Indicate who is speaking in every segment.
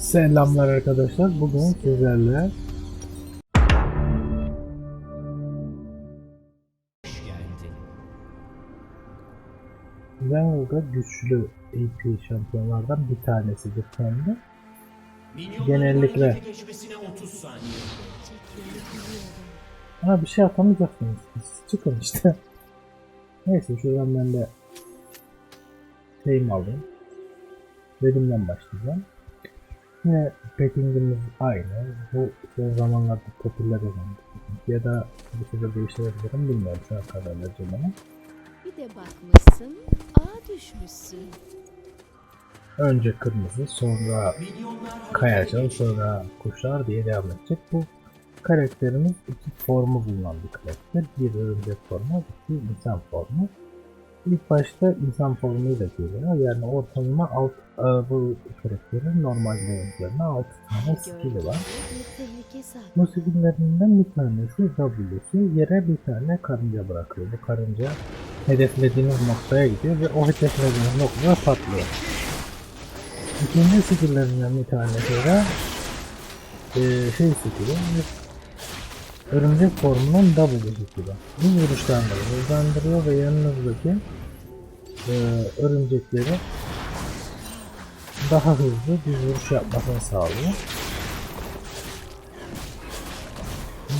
Speaker 1: Selamlar arkadaşlar. Bugün sizlerle Zengul'da güçlü AP şampiyonlardan bir tanesidir kendi. Genellikle.
Speaker 2: geçmesine 30 saniye.
Speaker 1: Ama bir şey atamayacaksınız. Çıkın işte. Neyse şuradan ben de şeyimi alayım. Redim'den başlayacağım. Yine pettingimiz aynı. Bu son zamanlarda popüler olan ya da bir şeyde değiştirebilirim bilmiyorum şu an kadarıyla canımı.
Speaker 3: Bir de bakmışsın, ağa düşmüşsün.
Speaker 1: Önce kırmızı, sonra kayacan, sonra kuşlar diye devam edecek. Bu karakterimiz iki formu bulunan bir karakter. Bir örümcek formu, iki insan formu. İlk başta insan formuyla geliyor. Yani ortalama alt, e, bu karakterin normal oyuncularına 6 tane skill'i var. Bu skill'lerinden bir tanesi W'si yere bir tane karınca bırakıyor. Bu karınca hedeflediğiniz noktaya gidiyor ve o hedeflediğiniz noktada patlıyor. İkinci skill'lerinden bir tanesi de eee şey skill'i örümcek formunun W skill'i. Bu vuruşlarını hızlandırıyor ve yanınızdaki eee örümcekleri daha hızlı bir vuruş yapmasını sağlıyor.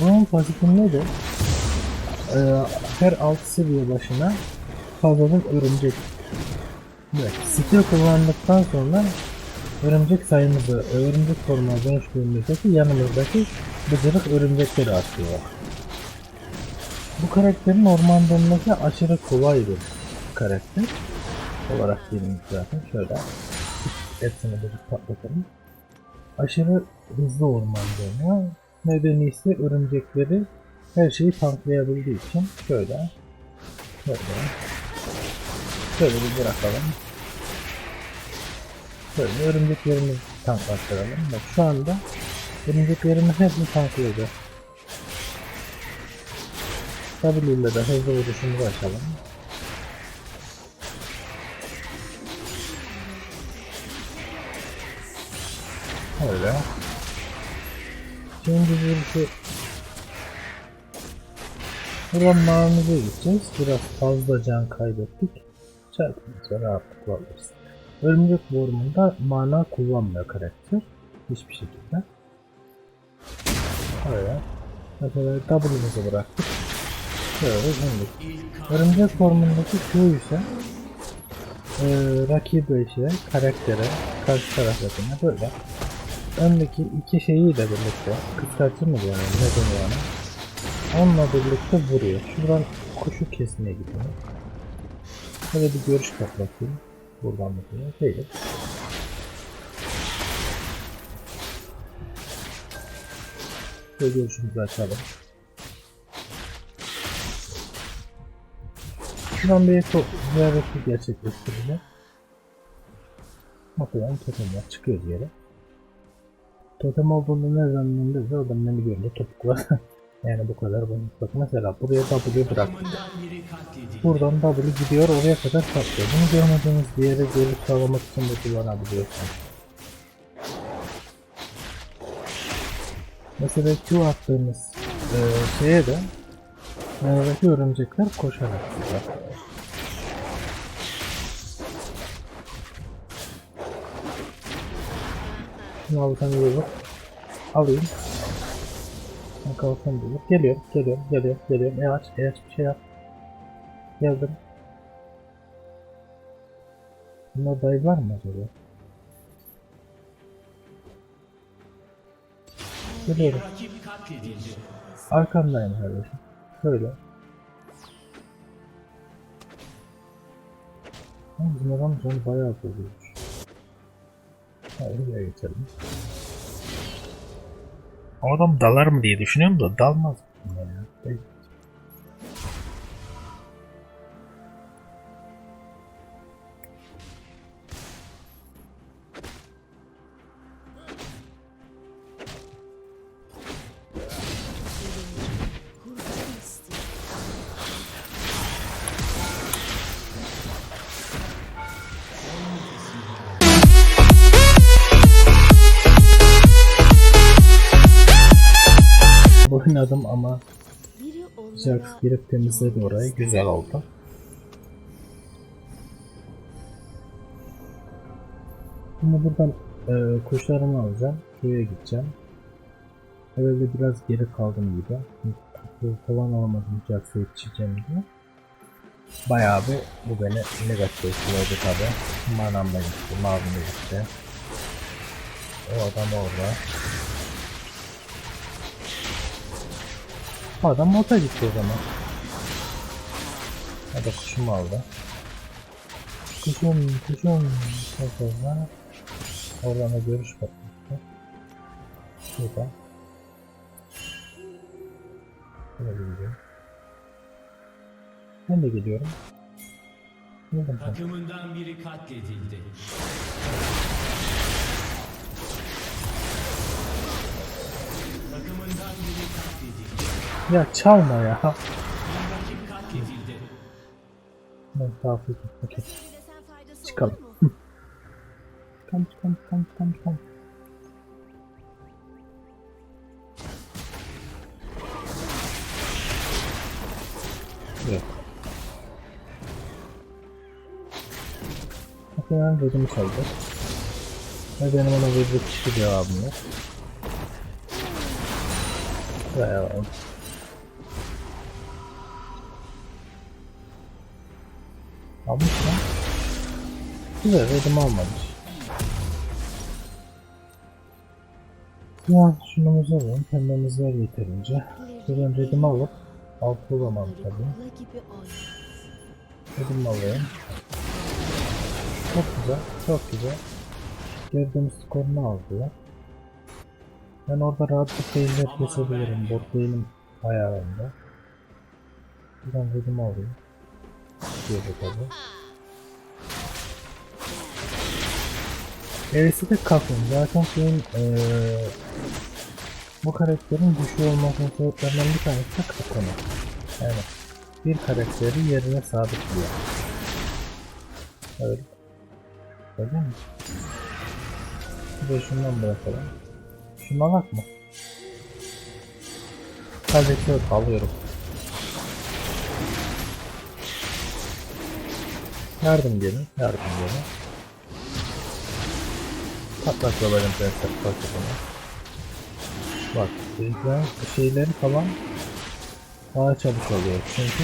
Speaker 1: Bunun pasifinde de e, her 6 seviye başına fazladan örümcek Evet, skill kullandıktan sonra örümcek sayımızı örümcek formuna dönüştüğümüzdeki yanımızdaki bıcırık örümcekleri artıyor. Bu karakterin orman dönmesi aşırı kolay bir karakter olarak diyeyim zaten şöyle hepsini de bir patlatalım. Aşırı hızlı orman dönüyor. Nedeni ise örümcekleri her şeyi tanklayabildiği için şöyle şöyle şöyle bir bırakalım. Şöyle örümceklerimizi tanklattıralım. Bak şu anda örümceklerimiz hepsini tanklayacak. W ile de hızlı vuruşumuzu açalım. Öyle. Şimdi vuruşu Buradan mağarımıza gideceğiz. Biraz fazla can kaybettik. Çarpımıza rahatlıkla alırız. Örümcek formunda mana kullanmıyor karakter. Hiçbir şekilde. Öyle. Mesela W'muzu bıraktık. Şöyle indik. Örümcek formundaki Q ise e, rakibe şey, karaktere, karşı taraftakine böyle. Öndeki iki şeyi de birlikte kıskaçı mı diyor ne deniyor ona onunla birlikte vuruyor. Şuradan kuşu kesmeye gidiyor. Böyle bir görüş kapatayım buradan bakıyor değil ve görüşümüzü açalım şuradan bir ziyareti gerçekleştireceğim Bakalım totemler çıkıyoruz yere. Totem olduğunu ne zannediyorsa oradan beni görünce topuk var. yani bu kadar basit. Bak mesela buraya W bıraktım. Buradan W gidiyor oraya kadar patlıyor. Bunu görmediğiniz bir yere görüş sağlamak için de kullanabiliyorsun. Mesela Q attığımız e, şeye de yanındaki örümcekler koşarak gidiyor. Şunu iyi olur. Alayım. İyi olur. Geliyorum, geliyorum, geliyorum, geliyorum. E aç, e aç bir şey yap. Geldim. Bunda dayı var mı acaba? Geliyorum. Arkandayım kardeşim. Şöyle. Ama bizim adam canı bayağı bozulmuş. Hayır buraya geçelim. O adam dalar mı diye düşünüyorum da dalmaz. Ya. Değil. Girip temizledi orayı. Güzel oldu. Şimdi buradan e, kuşlarımı alacağım. Köye gideceğim. Herhalde biraz geri kaldım gibi. Bu falan alamadım Jax'a yetişeceğim diye. Bayağı bir bu beni negatif etkiledi tabi. Manam da gitti, mavim de gitti. O adam orada. Adam mota gitti o zaman. Ya da kuşumu aldı. Kuşum, kuşum. Çok fazla. Oradan da görüş bakmıştı. Şurada. Şöyle gidiyorum. Ben de geliyorum.
Speaker 2: Takımından biri katledildi.
Speaker 1: Ya çalma ya. Ben
Speaker 3: sen faydası
Speaker 1: Çıkalım. Çıkalım çıkalım çıkalım çıkalım çıkalım. Yok. Muhtemelen dedim çaldı. Ve benim ona verecek hiçbir cevabım yok. Oldu. Almış lan. Güzel dedim almamış. Ya şunumuzu alalım. Pembemiz var yeterince. Buradan redimi alıp altı olamam tabi. Redimi alayım. Çok güzel. Çok güzel. Gördüğümüz skorunu aldılar. Ben orada rahat bir failler kesebilirim. Bot lane'im ayarında. Buradan redimi alayım. Diyordu tabi. Gerisi de kafam. Zaten şeyin eee bu karakterin güçlü olmasının sebeplerinden bir tanesi de kafamı. Yani bir karakteri yerine sabitliyor. Öyle. Öyle mi? Bir de şundan bırakalım. Şunu alak mı? Sadece yok alıyorum. Yardım gelin, yardım gelin. Patlak babayım prensler patlakını. Bak, bizden şeyleri falan daha çabuk oluyor çünkü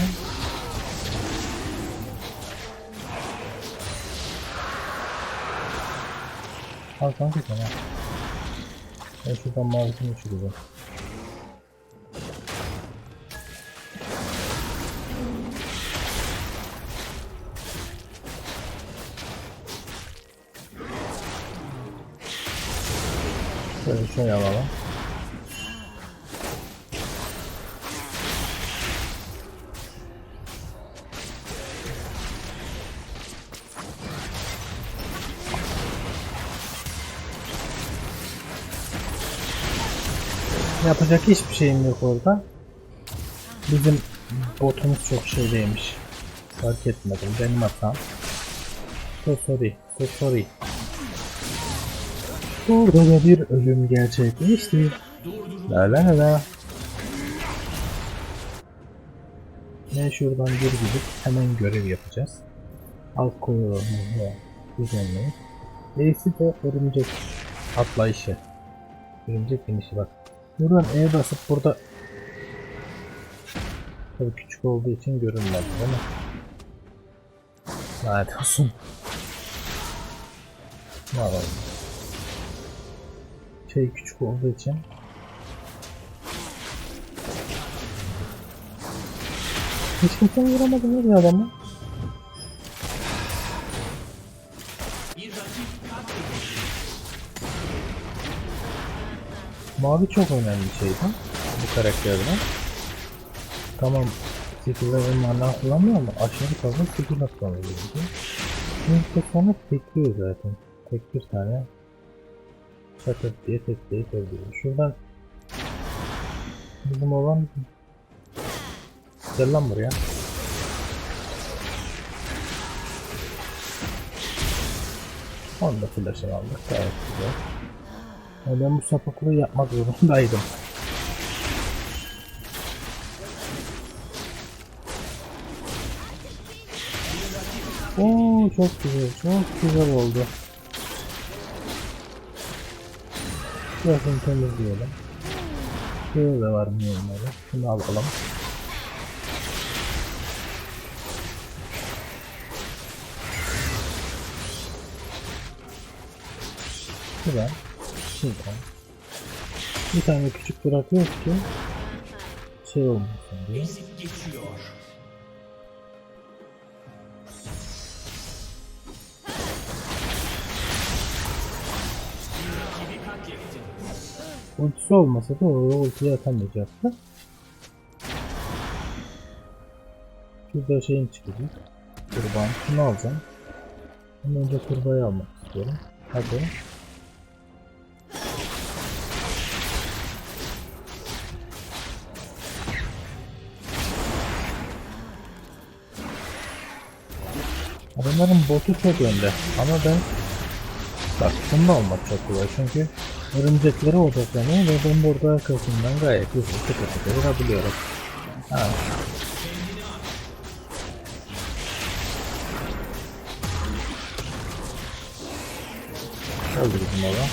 Speaker 1: Al kanka al. Ben şuradan mavisini uçuracağım. Şöyle şöyle alalım. Yapacak hiçbir şeyim yok orada. Bizim botumuz çok şeydeymiş. Fark etmedim. Benim hatam. So sorry. So sorry. Burada da bir ölüm gerçekleşti. La la la. Ne şuradan bir gidip hemen görev yapacağız. Alt koyuyorum. Düzenleyip. Neyse de örümcek atlayışı. Örümcek inişi bak. Buradan E basıp burada Tabii küçük olduğu için görünmez değil mi? Lanet olsun. Ne yapalım? Şey küçük olduğu için Hiç kimse vuramadı mı bir adamı? Mavi çok önemli bir şeydi bu karakterden. Tamam skill'lerin mana kullanmıyor ama aşırı fazla skill atlamıyor. Şimdi sonra tekliyor zaten. Tek bir tane çatır diye tekleyip öldürüyor. Şuradan bizim olan Gel lan buraya. Onu da flash'ını aldık. Gayet güzel. Ya ben bu sapıklığı yapmak zorundaydım. Oo çok güzel, çok güzel oldu. Şurasını temizleyelim. Şurada da var miyonları. Şunu alalım. Şurada. Şuradan. Bir tane küçük bırakıyoruz ki şey olmasın diye. Ultisi olmasa da o ultiyi atamayacaktı. Şurada şeyin çıkacak. Kurban. Şunu alacağım. Ama önce kurbayı almak istiyorum. Hadi. Adamların botu çok önde ama ben Bak bunda olmak çok kolay çünkü örümceklere odaklanıyor ve ben burada arkasından gayet hızlı tıkı tıkı vurabiliyorum. Ha. Öldü bizim ola.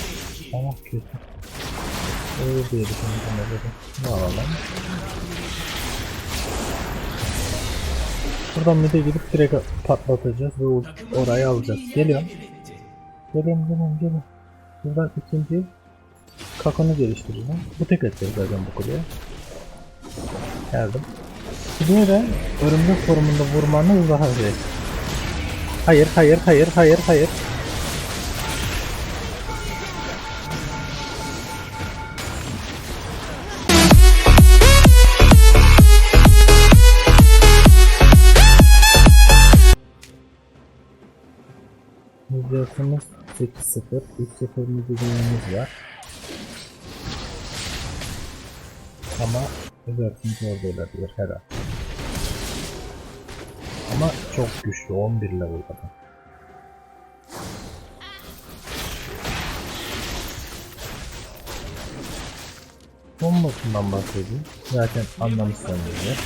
Speaker 1: Ama kötü. Öyle. Ne alalım? Buradan mid'e gidip direkt patlatacağız ve orayı alacağız. Geliyorum. Gelin gelin gelin. Buradan ikinci kakonu geliştireceğim. Bu tek atacağız zaten bu kuleye. Geldim. Kuleye de örümcek formunda vurmanız daha zevkli. Hayır hayır hayır hayır hayır. 8-0, 3-0 mücadelemiz var. Ama özellikle zor da olabilir her an. Ama çok güçlü, 11 level adam. Bombasından bahsedeyim. Zaten anlamışsınızdır.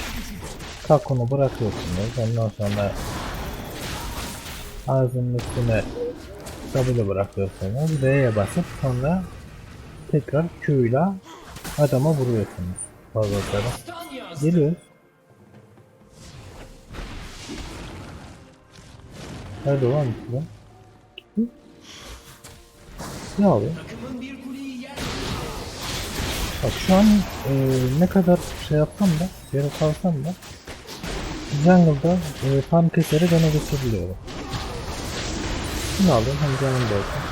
Speaker 1: Kakonu bırakıyorsunuz. Ondan sonra ağzının üstüne W bırakıyorsunuz. D'ye basıp sonra tekrar Q adama vuruyorsunuz. Fazlaları. Geliyoruz. Nerede olan mısın? Ne
Speaker 2: yer
Speaker 1: Bak şu an e, ne kadar şey yapsam da, geri kalsam da Jungle'da e, farm keserek öne geçebiliyorum. Şunu aldım hem canım da olsun.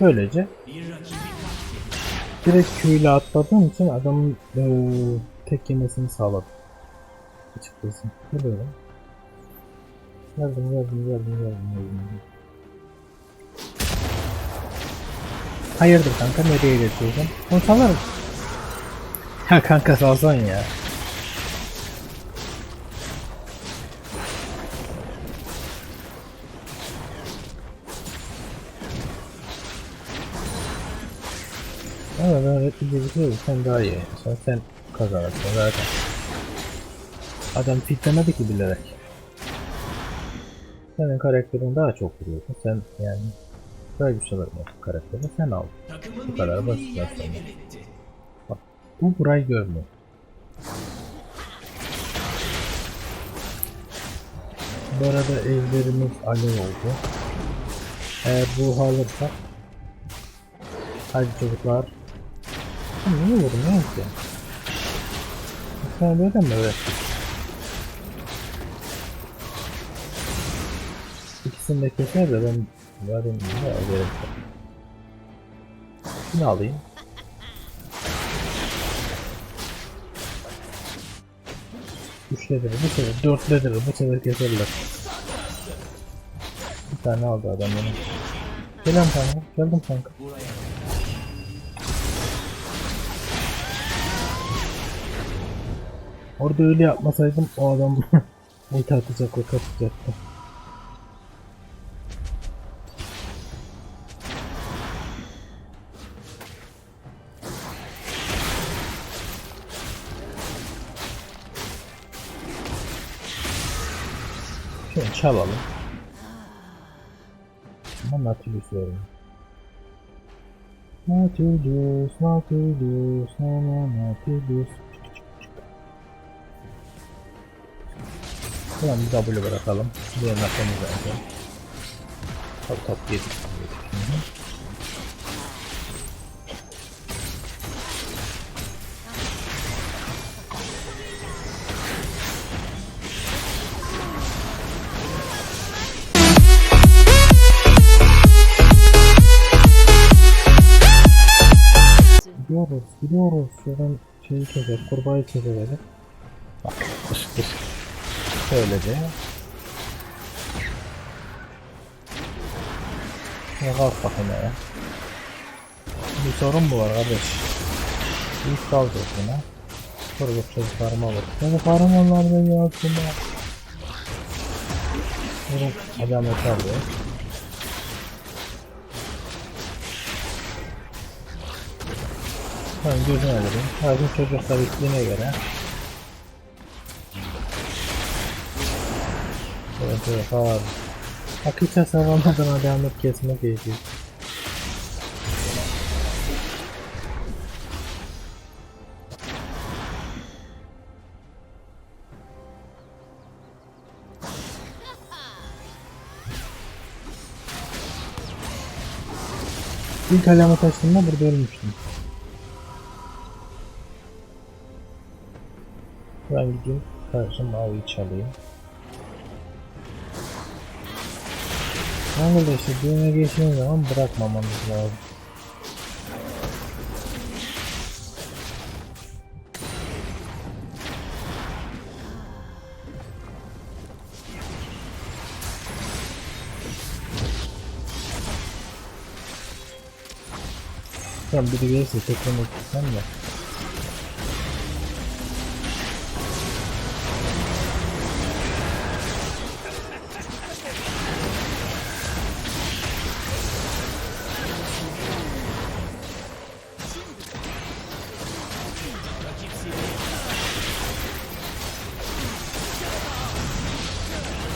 Speaker 1: Böylece direkt ile atladığım için adamın e, tek yemesini sağladım. Açıkçası. Geliyorum. Geldim geldim geldim geldim geldim. Hayırdır kanka nereye götürüyorsun? Onu salarım. Ha kanka salsan ya. Ama ben bir şey sen daha iyi. Sen, sen kazanırsın zaten. Adam fitlemedi ki bilerek. Senin karakterin daha çok vuruyorsun. Sen yani daha güçlü olabilir karakteri sen al. Bu kadar basit aslında.
Speaker 2: etti.
Speaker 1: Bu burayı görmüyor. Bu arada evlerimiz alev oldu. Eğer bu alırsak Hadi çocuklar. Niye vurmuyorsun ki? Sen böyle mi öğrettin? İkisini de keser de ben varım diye alıyorum. Şunu alayım. Üçledir bu sefer, dörtledir bu sefer keserler. Bir tane aldı adam beni. Geliyorum kanka. Geldim kanka. Orada öyle yapmasaydım o adam ulti atacak ve kaçacaktı. Şöyle çalalım. Ama Nautilus verelim. Nautilus, Nautilus, no no Nautilus. Tamam bir W bırakalım. Diğer nakamız zaten. Top top yedik. Gidiyoruz, gidiyoruz. Şuradan şeyi çeker, kurbağayı çekelim. Bak, dış dış. Şöylece. Ya kalk bakayım ya. Bir sorun mu var kardeş? İlk kalacak buna. Çocuk çocuklarıma bak. Çocuklarım onlar da ya. Vurun, alamet alıyor. Ben gözünü alırım. Her çocuklar istediğine göre. Evet evet abi. Hakikaten savunmadan alamet kesmek gerekiyor. İlk alamet açtığımda burada ölmüştüm. Ben gideyim karşı maviyi çalayım. Anadolu işte düğüne geçtiğin zaman bırakmamamız lazım. Sen biri gelirse tekrar otursan da.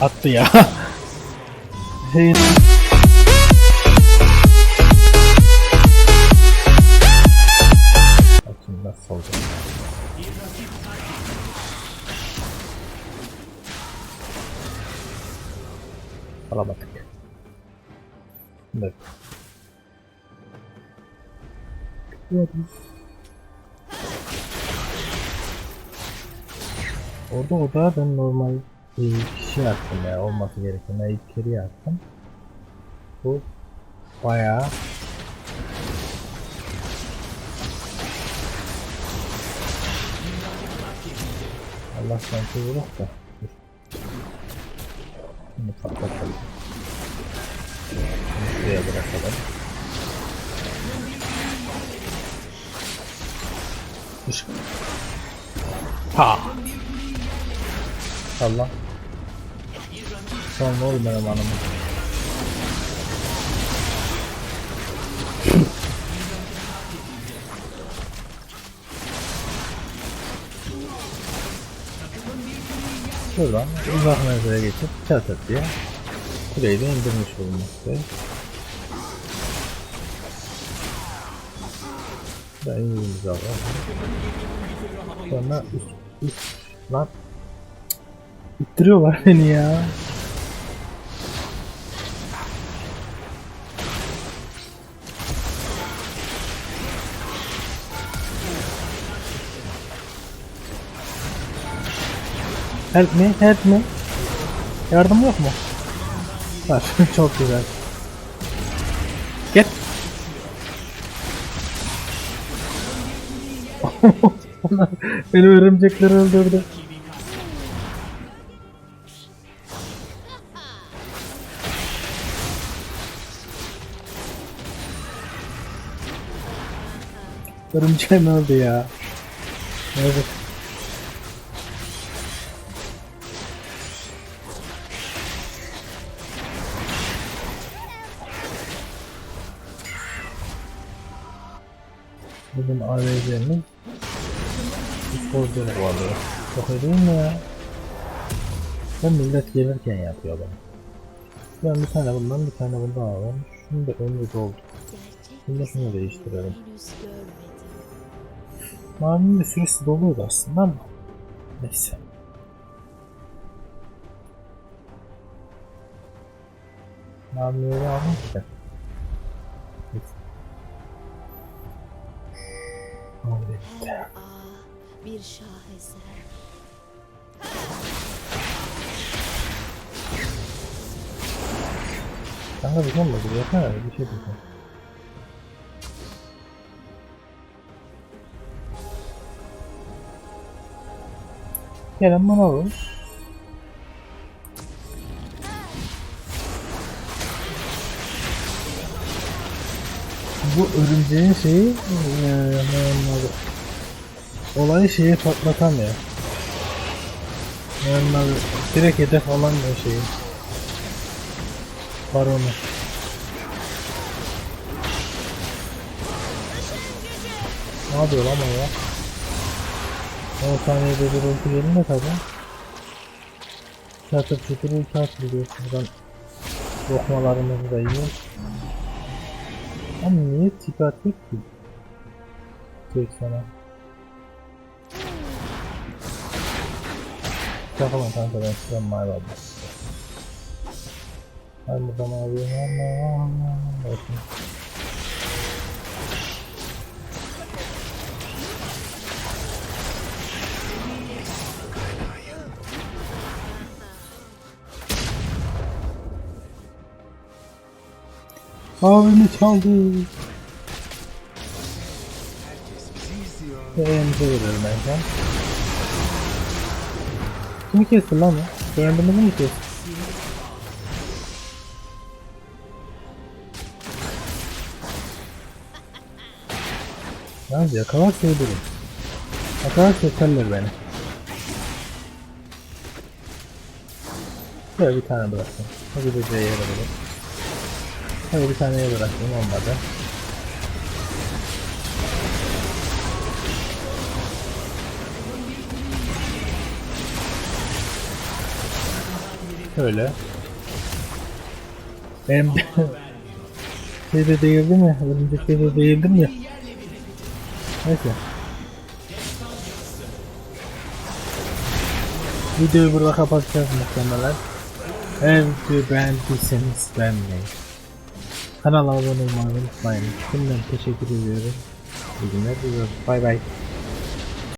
Speaker 1: Attı ya. Olacak. Alamadık. Evet. Orada o da ben normal bir kişi attım ya olması gereken kere attım. Bu bayağı Allah sanki bırak da. Bunu patlatalım. Şuraya bırakalım. Dur. Ha. Allah. Son ne oldu benim hanımım? Şuradan uzak menzile geçip çat çat diye kuleyi de indirmiş bulunmaktayız. Ben indirimizi alalım. Sonra üst, üst lan İttiriyorlar beni ya. Help me, help me. Yardım yok mu? Var, çok güzel. Gel. Beni örümcekler öldürdü. Örümceğim öldü ya. Yazık. Evet. AVC'miz sporcu vardı. Çok iyi değil mi ya? Bu millet gelirken yapıyor bunu. Ben bir tane bundan bir tane bundan alalım. Şunu da önce doldu. Şimdi şunu değiştirelim. Mavinin de süresi doluydu aslında ama. Neyse. Mavileri aldım ki.
Speaker 3: Bir şaheser.
Speaker 1: Kanka bir şey olmadı. Yapma bir şey diyeceğim. Gelin bana alın. Bu örümceğin şeyi onun adı? Olayı şeyi patlatamıyor. Adı? Direkt hedef alamıyor şeyi. Baronu. Ne yapıyor lan o ya? 10 saniyede bir ulti gelince tabi. Çatır çatır ulti atılıyor. Buradan lokmalarımızı da yiyoruz. Ama niye tip atıyor ki? Tek sana. Takılın kanka ben size mavi aldım. Ben buradan alayım ama... Bakın. Abimi çaldı. Ben şu an. Kimi kesti lan o? Beğendiğimizi mi kesti? Yalnız yakalarsa öldürürüm. Yakalarsa yeterler beni. Şöyle bir tane bıraktım. Hadi bir C'ye bırakalım. Hadi bir taneye bıraktım olmadı. Şöyle. Benim şeyde değildi mi? Örümcek şeyde değildim ya. Neyse. Videoyu burada kapatacağız muhtemelen. Eğer videoyu beğendiyseniz beğenmeyi. Kanala abone olmayı unutmayın. Şimdiden teşekkür ediyorum. İyi günler diliyorum. Bay bay.